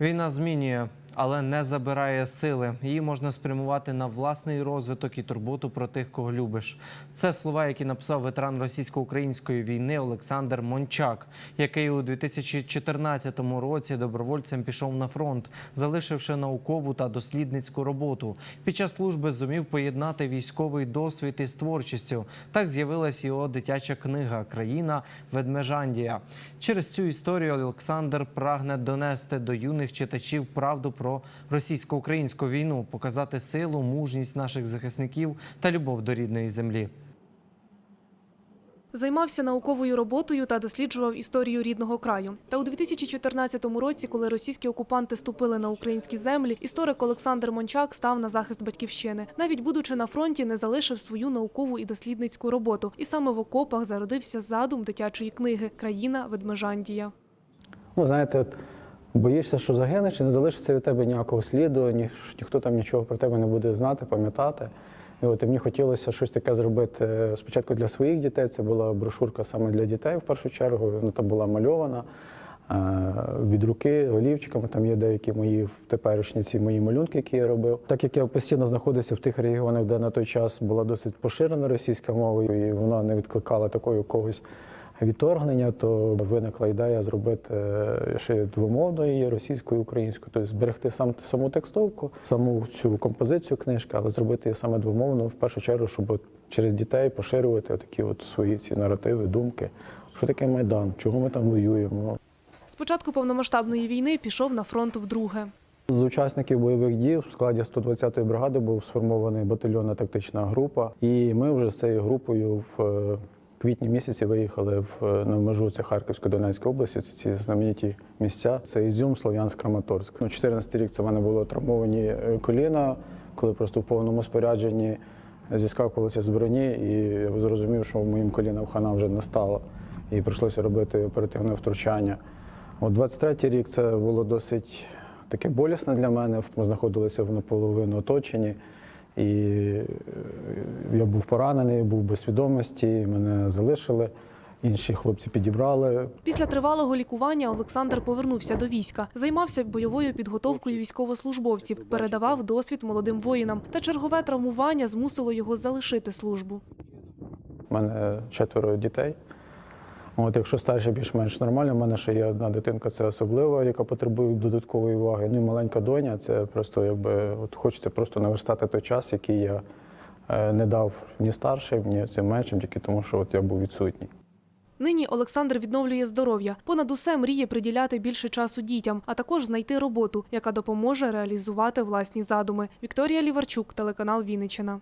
Війна змінює, але не забирає сили. Її можна спрямувати на власний розвиток і турботу про тих, кого любиш. Це слова, які написав ветеран російсько-української війни Олександр Мончак, який у 2014 році добровольцем пішов на фронт, залишивши наукову та дослідницьку роботу. Під час служби зумів поєднати військовий досвід із творчістю. Так з'явилась його дитяча книга Країна Ведмежандія. Через цю історію Олександр прагне донести до юних читачів правду про російсько-українську війну, показати силу, мужність наших захисників та любов до рідної землі. Займався науковою роботою та досліджував історію рідного краю. Та у 2014 році, коли російські окупанти ступили на українські землі, історик Олександр Мончак став на захист батьківщини. Навіть будучи на фронті, не залишив свою наукову і дослідницьку роботу. І саме в окопах зародився задум дитячої книги Країна Ведмежандія. Ну, знаєте, от боїшся, що загинеш і не залишиться від тебе ніякого сліду, ні, ніхто там нічого про тебе не буде знати, пам'ятати. І от і мені хотілося щось таке зробити е, спочатку для своїх дітей. Це була брошурка саме для дітей в першу чергу. Вона там була мальована е, від руки, олівчиками. Там є деякі мої теперішні ці мої малюнки, які я робив. Так як я постійно знаходився в тих регіонах, де на той час була досить поширена російська мова, і вона не відкликала такої когось відторгнення, то виникла ідея зробити е, ще двомовно її російською українською, тобто зберегти сам саму текстовку, саму цю композицію книжки, але зробити її саме двомовно, в першу чергу, щоб через дітей поширювати такі от свої ці наративи, думки. Що таке майдан? Чого ми там воюємо? З початку повномасштабної війни пішов на фронт вдруге. З учасників бойових дій в складі 120-ї бригади був сформований батальйонна тактична група, і ми вже з цією групою в е, квітні місяці виїхали в е, на межу це Харківської Донецької області. Це ці знамениті місця. Це Ізюм, Слов'янськ, Краматорськ. Ну, 14 рік це в мене було травмовані е, коліна, коли просто в повному спорядженні зіскакувалося з броні, і я зрозумів, що моїм колінам хана вже не стало. І прийшлося робити оперативне втручання. От 23-й рік це було досить таке болісне для мене. Ми знаходилися в наполовину оточенні, і е, я був поранений, був без свідомості, мене залишили. Інші хлопці підібрали. Після тривалого лікування Олександр повернувся до війська, займався бойовою підготовкою військовослужбовців, передавав досвід молодим воїнам. Та чергове травмування змусило його залишити службу. У мене четверо дітей. От, якщо старші більш-менш нормально, в мене ще є одна дитинка, це особлива, яка потребує додаткової уваги. Ну і маленька доня, це просто якби от хочеться просто наверстати той час, який я не дав ні старшим, ні цим меншим, тільки тому, що от я був відсутній. Нині Олександр відновлює здоров'я. Понад усе мріє приділяти більше часу дітям, а також знайти роботу, яка допоможе реалізувати власні задуми. Вікторія Ліварчук, телеканал Вінниччина.